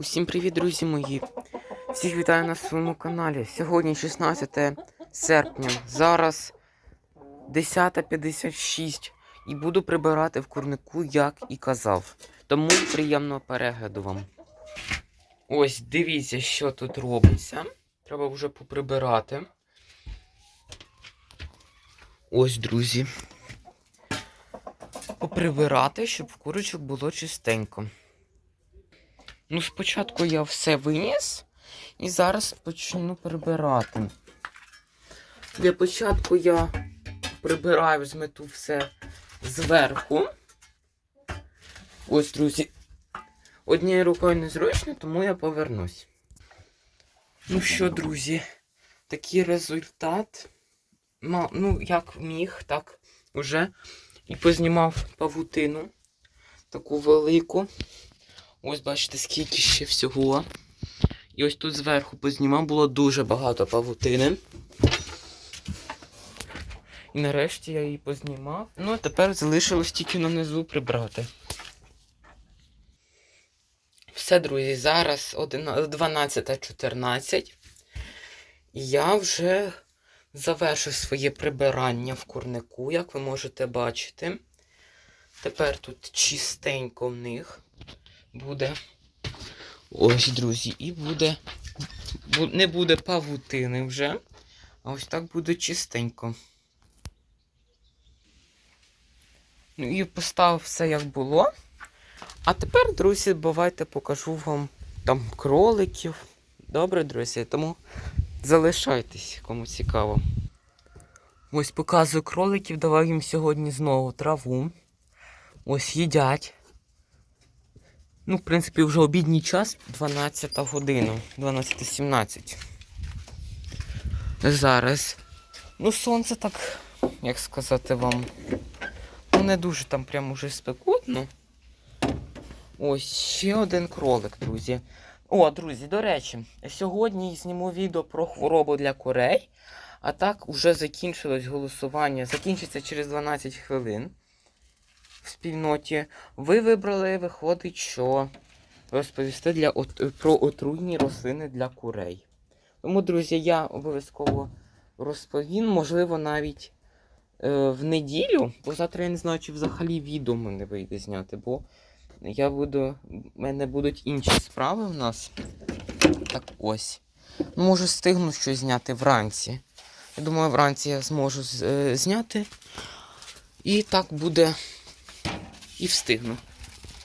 Усім привіт, друзі мої! Всіх вітаю на своєму каналі. Сьогодні 16 серпня. Зараз 10.56 і буду прибирати в курнику, як і казав. Тому приємного перегляду вам. Ось дивіться, що тут робиться. Треба вже поприбирати. Ось, друзі. Поприбирати, щоб в курочок було чистенько. Ну, спочатку я все виніс і зараз почну прибирати. Для початку я прибираю, змету все зверху. Ось, друзі. Однією рукою незручно, тому я повернусь. Ну що, друзі, такий результат. Ну, як міг, так уже. І познімав павутину. Таку велику. Ось бачите, скільки ще всього. І ось тут зверху познімав було дуже багато павутини. І нарешті я її познімав. Ну, а тепер залишилось тільки нанизу прибрати. Все, друзі, зараз 12.14. І я вже завершив своє прибирання в курнику, як ви можете бачити. Тепер тут чистенько в них буде. Ось, друзі, і буде. Не буде павутини вже. А ось так буде чистенько. Ну і поставив все як було. А тепер, друзі, бувайте, покажу вам там кроликів. Добре, друзі, тому залишайтесь, кому цікаво. Ось показую кроликів, давай їм сьогодні знову траву. Ось їдять. Ну, в принципі, вже обідній час 12 година, 12.17. Зараз. Ну, сонце так, як сказати вам. Ну, не дуже там прям уже спекотно. Ось ще один кролик, друзі. О, друзі, до речі, сьогодні зніму відео про хворобу для курей. А так уже закінчилось голосування. Закінчиться через 12 хвилин в спільноті. Ви вибрали, виходить, що розповісти для от, про отруйні рослини для курей. Тому, друзі, я обов'язково розповім, можливо, навіть е, в неділю, бо завтра я не знаю, чи взагалі відео мене вийде зняти, бо я буду. в мене будуть інші справи в нас. Так ось. Ну, Можу встигну щось зняти вранці. Я думаю, вранці я зможу е, зняти. І так буде. І встигну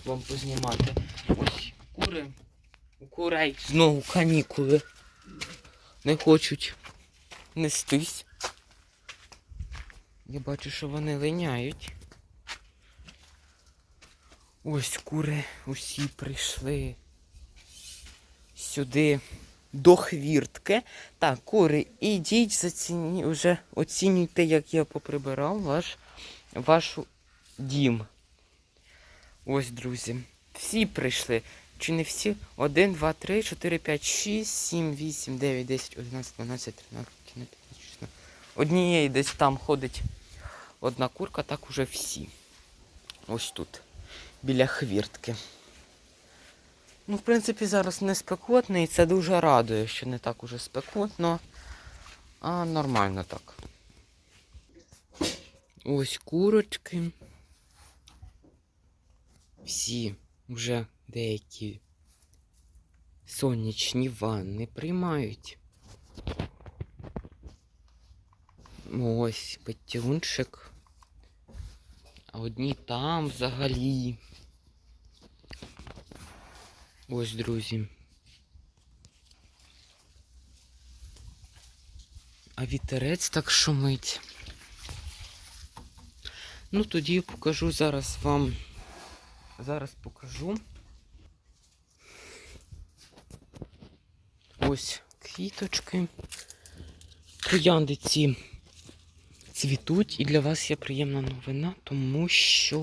вам познімати. Ось кури. У курей знову канікули. Не хочуть нестись. Я бачу, що вони линяють. Ось кури усі прийшли сюди до хвіртки. Так, кури, ідіть, заціні, вже оцінюйте, як я поприбирав ваш, ваш дім. Ось, друзі. Всі прийшли. Чи не всі? 1, 2, 3, 4, 5, 6, 7, 8, 9, 10, 11, 12, 13, 14, 15, 16. Однієї десь там ходить одна курка, так уже всі. Ось тут, біля хвіртки. Ну, в принципі, зараз не спекотно, і це дуже радує, що не так уже спекотно, а нормально так. Ось курочки. Всі вже деякі сонячні ванни приймають. Ось петюнчик. А одні там взагалі. Ось, друзі. А вітерець так шумить. Ну, тоді покажу зараз вам. Зараз покажу. Ось квіточки. Троянди ці цвітуть, і для вас є приємна новина, тому що,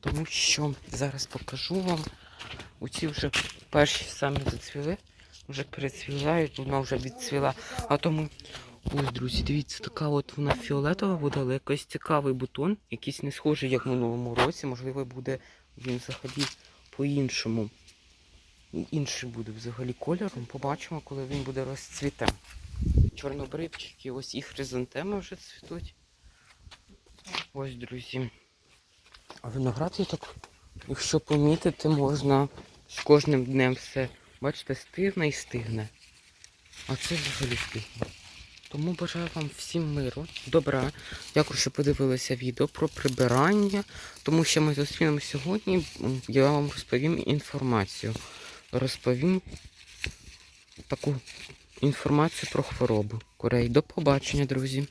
тому що зараз покажу вам. Оці вже перші самі зацвіли, вже перецвіляють, вона вже відцвіла. А тому, ось, друзі, дивіться, така от вона фіолетова буде, але якийсь цікавий бутон, якийсь не схожий, як в минулому році. Можливо, буде він взагалі по-іншому. інший буде взагалі кольором. Побачимо, коли він буде розцвіте. Чорнобривчики, ось і хризантеми вже цвітуть. Ось, друзі. А виноград я так, якщо помітити, можна з кожним днем все, бачите, стигне і стигне. А це взагалі стигне. Тому бажаю вам всім миру, добра. Дякую, що подивилися відео про прибирання. Тому що ми зустрінемося сьогодні. Я вам розповім інформацію. Розповім таку інформацію про хворобу Корей. До побачення, друзі.